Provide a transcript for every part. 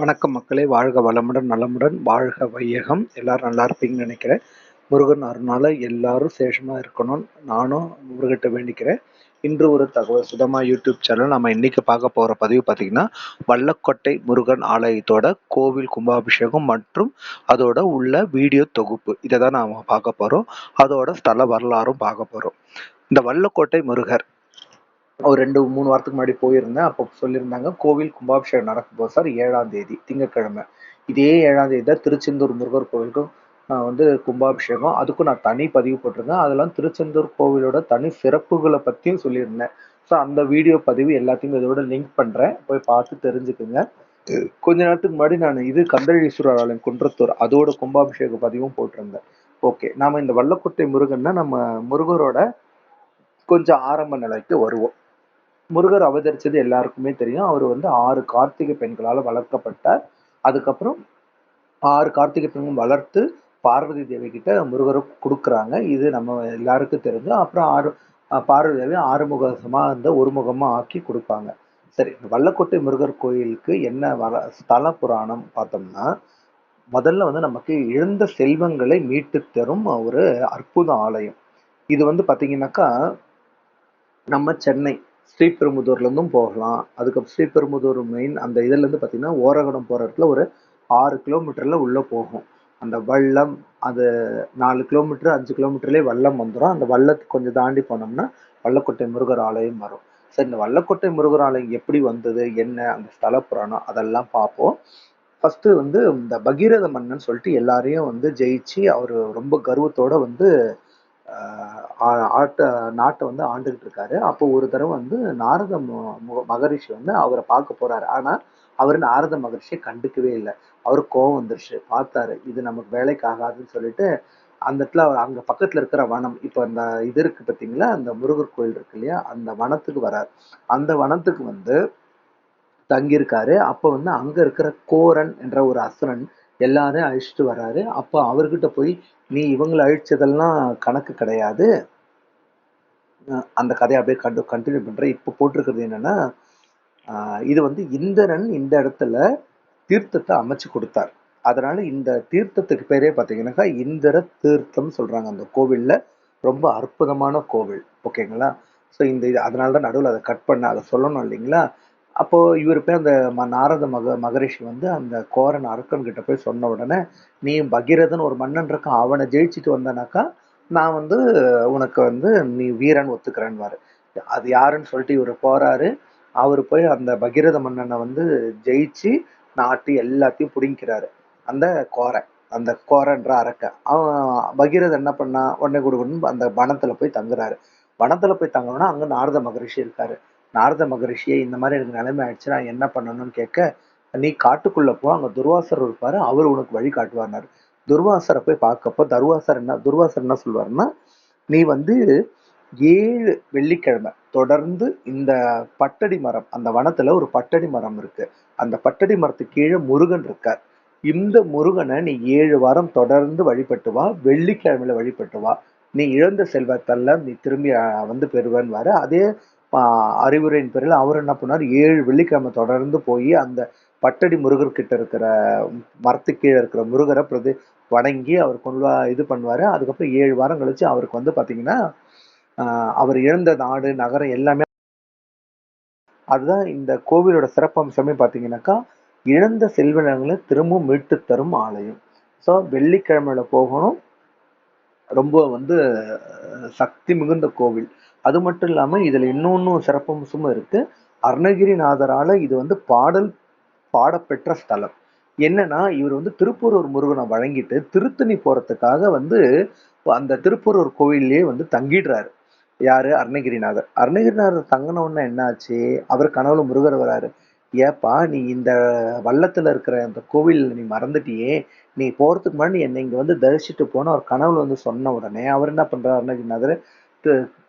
வணக்கம் மக்களே. வாழ்க வளமுடன் நலமுடன் வாழ்க வையகம். எல்லாரும் நல்லா இருப்பீங்கன்னு நினைக்கிறேன். முருகன் அருணால எல்லாரும் சேஷமாக இருக்கணும். நானும் முருகிட்ட வேண்டிக்கிறேன். இன்று ஒரு தகவல் சுதமா யூடியூப் சேனல். நம்ம இன்னைக்கு பார்க்க போகிற பதிவு பார்த்தீங்கன்னா வல்லக்கோட்டை முருகன் ஆலயத்தோட கோவில் கும்பாபிஷேகம் மற்றும் அதோட உள்ள வீடியோ தொகுப்பு. இதை தான் நாம் பார்க்க போகிறோம் அதோட ஸ்தல வரலாறும் பார்க்க போகிறோம் இந்த வல்லக்கோட்டை முருகர் ஒரு ரெண்டு மூணு வாரத்துக்கு முன்னாடி போயிருந்தேன். அப்போ சொல்லியிருந்தாங்க கோவில் கும்பாபிஷேகம் நடக்க போகுது சார் ஏழாம் தேதி திங்கக்கிழமை இதே ஏழாம் தேதி தான் திருச்செந்தூர் முருகர் கோவிலுக்கும் வந்து கும்பாபிஷேகம். அதுக்கும் நான் தனி பதிவு போட்டிருந்தேன். அதெல்லாம் திருச்செந்தூர் கோவிலோட தனி சிறப்புகளை பற்றியும் சொல்லியிருந்தேன். ஸோ அந்த வீடியோ பதிவு எல்லாத்தையும் இதோட லிங்க் பண்ணுறேன் போய் பார்த்து தெரிஞ்சுக்குங்க. கொஞ்ச நேரத்துக்கு முன்னாடி நான் இது கந்தழீஸ்வரர் ஆலயம் குன்றத்தூர் அதோட கும்பாபிஷேக பதிவும் போட்டிருந்தேன். ஓகே நாம இந்த வல்லக்குட்டை முருகன்னா நம்ம முருகரோட கொஞ்சம் ஆரம்ப நிலைக்கு வருவோம். முருகர் அவதரிச்சது எல்லாருக்குமே தெரியும். அவர் வந்து ஆறு கார்த்திகை பெண்களால் வளர்க்கப்பட்டார். அதுக்கப்புறம் ஆறு கார்த்திகை பெண்கள் வளர்த்து பார்வதி தேவி கிட்ட முருகரை கொடுக்குறாங்க. இது நம்ம எல்லாருக்கும் தெரிஞ்சு. அப்புறம் ஆறு பார்வதி தேவி ஆறுமுகமாக இருந்த ஒருமுகமாக ஆக்கி கொடுப்பாங்க. சரி இந்த வல்லக்கோட்டை முருகர் கோயிலுக்கு என்ன வர ஸ்தல புராணம் பார்த்தோம்னா முதல்ல வந்து நமக்கு இழந்த செல்வங்களை மீட்டு தரும் ஒரு அற்புத ஆலயம். இது வந்து பார்த்தீங்கன்னாக்கா நம்ம சென்னை ஸ்ரீபெரும்புதூர்லேருந்தும் போகலாம். அதுக்கப்புறம் ஸ்ரீபெரும்புதூர் மெயின் அந்த இதுலேருந்து பார்த்திங்கன்னா ஓரகடம் போகிற இடத்துல ஒரு ஆறு கிலோமீட்டரில் உள்ளே போகும். அந்த வல்லம் அது நாலு கிலோமீட்டர் அஞ்சு கிலோமீட்டர்லேயே வள்ளம் வந்துடும் அந்த வல்லத்துக்கு கொஞ்சம் தாண்டி போனோம்னா வல்லக்கோட்டை முருகர் ஆலயம் வரும். சரி இந்த வல்லக்கோட்டை முருகர் ஆலயம் எப்படி வந்தது என்ன அந்த ஸ்தல புராணம் அதெல்லாம் பார்ப்போம் ஃபஸ்ட்டு வந்து இந்த பகீரத மன்னன் சொல்லிட்டு எல்லாரையும் வந்து ஜெயிச்சு அவர் ரொம்ப கர்வத்தோடு வந்து ஆட்ட நாட்டை வந்து ஆண்டுகிட்டு இருக்காரு. அப்போ ஒரு தடவை வந்து நாரத மகரிஷி வந்து அவரை பார்க்க போறாரு. ஆனா அவர் நாரத மகரிஷியை கண்டுக்கவே இல்லை. அவர் கோவம் வந்துருச்சு. பார்த்தாரு இது நமக்கு வேலைக்கு ஆகாதுன்னு சொல்லிட்டு அந்த இடத்துல அவர் அங்க பக்கத்துல இருக்கிற வனம் இப்போ அந்த இது இருக்கு பார்த்தீங்களா? அந்த முருகர் கோயில் இருக்கு இல்லையா? அந்த வனத்துக்கு வரார். அந்த வனத்துக்கு வந்து தங்கியிருக்காரு. அப்போ வந்து அங்க இருக்கிற கோரன் என்ற ஒரு அசுரன் எல்லாரையும் அழிச்சிட்டு வர்றாரு. அப்போ அவர்கிட்ட போய் நீ இவங்களை அழிச்சதெல்லாம் கணக்கு கிடையாது. அந்த கதையை அப்படியே கண்டு கண்டினியூ பண்றேன் இப்போ போட்டிருக்கிறது என்னன்னா ஆஹ் இது வந்து இந்திரன் இந்த இடத்துல தீர்த்தத்தை அமைச்சு கொடுத்தார். அதனால இந்த தீர்த்தத்துக்கு பேரே பார்த்தீங்கன்னாக்கா இந்திர தீர்த்தம் சொல்றாங்க அந்த கோவில்ல. ரொம்ப அற்புதமான கோவில். ஓகேங்களா? ஸோ இந்த இது அதனால தான் நடுவில் அதை கட் பண்ண அதை சொல்லணும் இல்லைங்களா? அப்போது இவர் போய் அந்த ம- நாரத மக மகரிஷி வந்து அந்த கோரன் அரக்கன்கிட்ட போய் சொன்ன உடனே நீ பகீரதன் ஒரு மன்னன் இருக்கான் அவனை ஜெயிச்சுட்டு வந்தனாக்கா நான் வந்து உனக்கு வந்து நீ வீரன் ஒத்துக்கிறேன்வாரு அது யாருன்னு சொல்லிட்டு இவர் போறாரு. அவர் போய் அந்த பகீரத மன்னனை வந்து ஜெயிச்சு நாட்டு எல்லாத்தையும் பிடிங்கிறாரு அந்த கோரன் அந்த கோரன்ற அரக்கன். அவன் பகீரதன் என்ன பண்ணா உடனே கொடுக்கணும் அந்த வனத்துல போய் தங்குறாரு. வனத்துல போய் தங்கணும்னா அங்க நாரத மகரிஷி இருக்காரு. நாரத மகரிஷியை இந்த மாதிரி எனக்கு நிலைமை ஆயிடுச்சு நான் என்ன பண்ணணும்னு கேட்க நீ காட்டுக்குள்ள போ அங்க துர்வாசர் இருப்பாரு அவர் உனக்கு வழி காட்டுவார்னார் துர்வாசரை போய் பார்க்கப்போ தர்வாசர் என்ன துர்வாசர் என்ன சொல்வார்னா நீ வந்து ஏழு வெள்ளிக்கிழமை தொடர்ந்து இந்த பட்டடி மரம் அந்த வனத்துல ஒரு பட்டடி மரம் இருக்கு. அந்த பட்டடி மரத்துக்கு கீழே முருகன் இருக்கார். இந்த முருகனை நீ ஏழு வாரம் தொடர்ந்து வழிபட்டு வா வெள்ளிக்கிழமையில வழிபட்டு வா. நீ இழந்த செல்வத்தெல்லாம் நீ திரும்பி வந்து வந்து வர அதே அறிவுரையின் பேரில் அவர் என்ன பண்ணார்? ஏழு வெள்ளிக்கிழமை தொடர்ந்து போய் அந்த பட்டடி முருகர் கிட்ட இருக்கிற மரத்துக்கு கீழே இருக்கிற முருகரை பிரதி வணங்கி அவர் கொண்டு இது பண்ணுவாரு. அதுக்கப்புறம் ஏழு வாரம் கழிச்சு அவருக்கு வந்து பாத்தீங்கன்னா அவர் இழந்த நாடு நகரம் எல்லாமே அதுதான் இந்த கோவிலோட சிறப்பம்சமே பார்த்தீங்கன்னாக்கா இழந்த செல்வங்களை திரும்பவும் மீட்டு தரும் ஆலயம். ஸோ வெள்ளிக்கிழமையில போகணும். ரொம்ப வந்து சக்தி மிகுந்த கோவில். அது மட்டும் இல்லாமல் இதில் இன்னொன்றும் சிறப்பம்சமும் இருக்குது அருணகிரிநாதரால் இது வந்து பாடல் பாடப்பெற்ற ஸ்தலம். என்னன்னா இவர் வந்து திருப்பூரூர் முருகனை வழங்கிட்டு திருத்தணி போகிறதுக்காக வந்து அந்த திருப்பூரூர் கோவிலே வந்து தங்கிடுறாரு. யாரு? அருணகிரிநாதர். அருணகிரிநாதர் தங்கின என்னாச்சு? அவர் கனவுல முருகர் வராரு. ஏப்பா நீ இந்த வள்ளத்தில் இருக்கிற அந்த கோவில் நீ மறந்துட்டியே. நீ போகிறதுக்கு முன்னாடி என்னை இங்கே வந்து தரிசிட்டு போன அவர் கனவுல வந்து சொன்ன உடனே அவர் என்ன பண்ணுறாரு அருணகிரிநாதர்?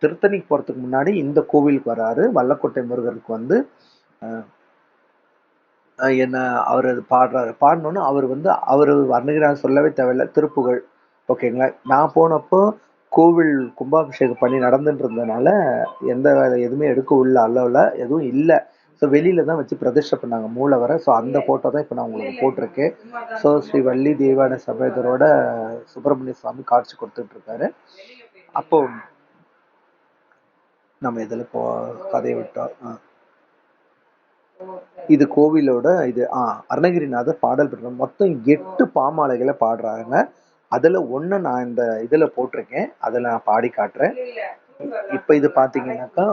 திருத்தணிக்கு போறதுக்கு முன்னாடி இந்த கோவிலுக்கு வராரு. வல்லக்கோட்டை முருகருக்கு வந்து என்ன அவர் அது பாடுறாரு. பாடினோன்னு அவர் வந்து அவர் அருணகிரிநாதர் சொல்லவே தேவையில்ல. திருப்புகழ். ஓகேங்களா? நான் போனப்போ கோவில் கும்பாபிஷேகம் பண்ணி நடந்துட்டு இருந்ததுனால எந்த வேலை எதுவுமே எடுக்க உள்ள அளவில் எதுவும் இல்லை. ஸோ வெளியில தான் வச்சு பிரதிஷ்டை பண்ணாங்க. மூலவரை ஸோ அந்த ஃபோட்டோ தான் இப்போ நான் உங்களுக்கு போட்டிருக்கேன். ஸோ ஸ்ரீ வள்ளி தேவான சமேதரோட சுப்பிரமணிய சுவாமி காட்சி கொடுத்துட்டு இருக்காரு அப்போ நம்ம இதில் கதையை விட்டோம் இது கோவிலோட இது ஆ அருணகிரிநாதர் பாடல் பெற்ற மொத்தம் எட்டு பாமாலைகளை பாடுறாங்க. அதுல ஒண்ணு நான் இந்த இதுல போட்டிருக்கேன். அதில் நான் பாடி காட்டுறேன். இப்போ இது பாத்தீங்கன்னாக்கா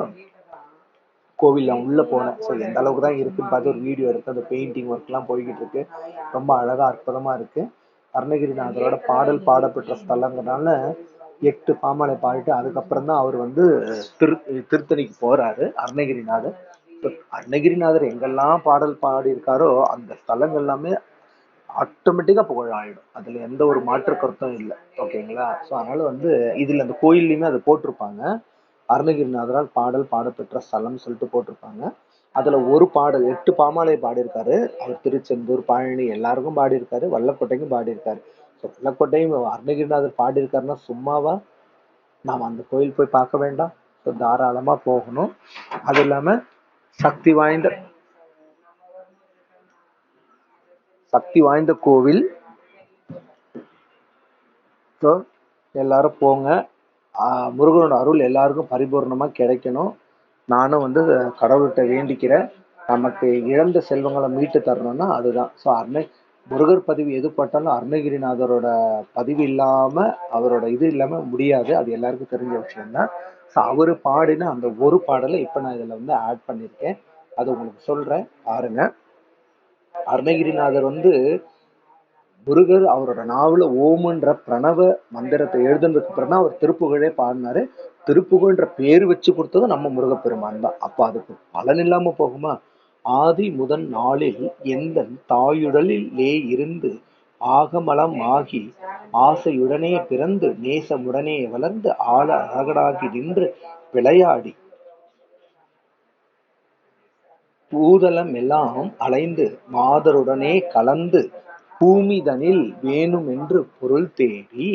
கோவிலில் உள்ளே உள்ள போனேன். ஸோ எந்த அளவுக்கு தான் இருக்குன்னு பார்த்து ஒரு வீடியோ இருக்குது அந்த பெயிண்டிங் ஒர்க்லாம் போய்கிட்டு இருக்கு. ரொம்ப அழகா அற்புதமா இருக்கு. அருணகிரிநாதரோட பாடல் பாடப்பெற்ற ஸ்தலங்கனால எட்டு பாமாலை பாடிட்டு அதுக்கப்புறம் தான் அவர் வந்து திரு திருத்தணிக்கு போறாரு அருணகிரிநாதர். இப்ப அருணகிரிநாதர் எங்கெல்லாம் பாடல் பாடியிருக்காரோ அந்த ஸ்தலங்கள் எல்லாமே ஆட்டோமேட்டிக்கா புகழாயிடும் அதுல எந்த ஒரு மாற்று கருத்தும் இல்லை. ஓகேங்களா? ஸோ அதனால வந்து இதுல அந்த கோயில்லையுமே அதை போட்டிருப்பாங்க. அருணகிரிநாதரால் பாடல் பாடப்பெற்ற ஸ்தலம்னு சொல்லிட்டு போட்டிருப்பாங்க. அதுல ஒரு பாடல் எட்டு பாமாலை பாடியிருக்காரு. அவர் திருச்செந்தூர் பழனி எல்லாருக்கும் பாடியிருக்காரு. வல்லக்கோட்டைக்கும் பாடியிருக்காரு. ஸோ வல்லக்கோட்டையும் அருணகிரிநாதர் பாடியிருக்காருன்னா சும்மாவா நாம் அந்த கோயில் போய் பார்க்க வேண்டாம். ஸோ தாராளமா போகணும். அது இல்லாமல் சக்தி வாய்ந்த சக்தி வாய்ந்த கோவில். ஸோ எல்லாரும் போங்க. முருகனோட அருள் எல்லாருக்கும் பரிபூர்ணமாக கிடைக்கணும். நானும் வந்து கடவுள்கிட்ட வேண்டிக்கிறேன். நமக்கு இழந்த செல்வங்களை மீட்டு தரணும்னா அதுதான். ஸோ அருண முருகர் பதிவு எது பட்டாலும் அருணகிரிநாதரோட பதிவு இல்லாமல் அவரோட இது இல்லாம முடியாது. அது எல்லாருக்கும் தெரிஞ்ச விஷயம்தான். ஸோ அவரு பாடின அந்த ஒரு பாடலை இப்போ நான் இதுல வந்து ஆட் பண்ணியிருக்கேன் அது உங்களுக்கு சொல்றேன். பாருங்க. அருணகிரிநாதர் வந்து முருகர் அவரோட நாவல ஓமுன்ற பிரணவ மந்திரத்தை எழுதுனதுக்கு அப்புறம் தான் அவர் திருப்புகழே பாடினாரு. திருப்புகழ்ன்ற பேர் வச்சு கொடுத்தது நம்ம முருகப்பெருமான் தான். அப்போ அதுக்கு பலன் இல்லாம போகுமா? ஆதி முதன் நாளில் எந்தன் தாயுடலிலே இருந்து ஆகமலம் ஆகி ஆசையுடனே பிறந்து நேசமுடனே வளர்ந்து ஆழ அழகடாகி நின்று விளையாடி பூதலம் எல்லாம் அலைந்து மாதருடனே கலந்து பூமிதனில் வேணுமென்று பொருள் தேடி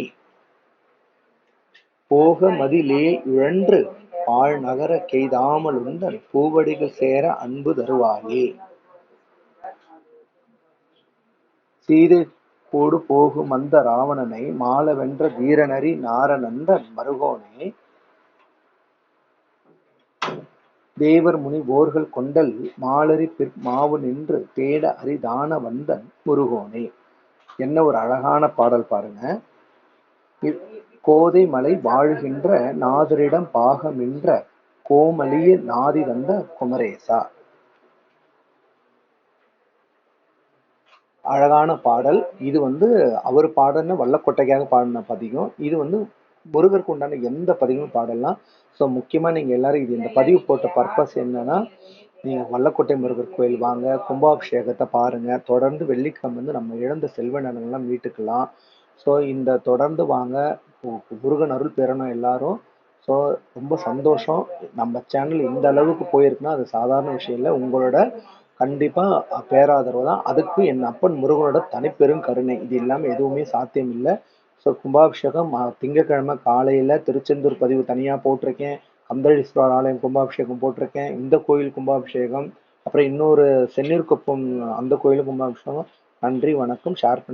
போக மதிலே உழன்று பாழ் நகர கெய்தாமல் உந்தன் பூவடிகள் சேர அன்பு தருவாயே. சீதை கோடு போகும் அந்த ராவணனை மாலவென்ற வீரநரி நாரணந்தன் மருகோனே. தேவர் முனி போர்கள் கொண்டல் மாலரி பிற் மாவு நின்று தேட அரிதான வந்தன் முருகோனே. என்ன ஒரு அழகான பாடல் பாருங்க. கோதை மலை வாழுகின்ற நாதரிடம் பாகமின்ற கோமலிய நாதி வந்த குமரேசா. அழகான பாடல். இது வந்து அவர் பாடின வல்லக்கொட்டைக்காக பாடின பதிகம். இது வந்து முருகருக்கு உண்டான எந்த பதிவும் பாடலாம். ஸோ முக்கியமாக நீங்கள் எல்லாரும் இது இந்த பதிவு போட்ட பர்பஸ் என்னன்னா நீங்கள் வல்லக்கோட்டை முருகர் கோயில் வாங்க கும்பாபிஷேகத்தை பாருங்க. தொடர்ந்து வெள்ளிக்கிழமை வந்து நம்ம இழந்த செல்வ நலன்கள்லாம் மீட்டுக்கலாம். ஸோ இந்த தொடர்ந்து வாங்க முருகன் அருள் பெறணும் எல்லாரும். ஸோ ரொம்ப சந்தோஷம். நம்ம சேனல் இந்த அளவுக்கு போயிருக்குன்னா அது சாதாரண விஷயம் இல்லை. உங்களோட கண்டிப்பாக பேராதரவு தான். அதுக்கு என் அப்பன் முருகனோட தனிப்பெரும் கருணை. இது இல்லாமல் எதுவுமே சாத்தியம் இல்லை. ஸோ கும்பாபிஷேகம் திங்கக்கிழமை திங்கட்கிழமை திருச்செந்தூர் பதிவு தனியாக போட்டிருக்கேன். கந்தளீஸ்வரர் ஆலயம் கும்பாபிஷேகம் போட்டிருக்கேன். இந்த கோயில் கும்பாபிஷேகம். அப்புறம் இன்னொரு செந்நீர்குப்பம் அந்த கோயிலும் கும்பாபிஷேகம். நன்றி வணக்கம். ஷேர் பண்ணி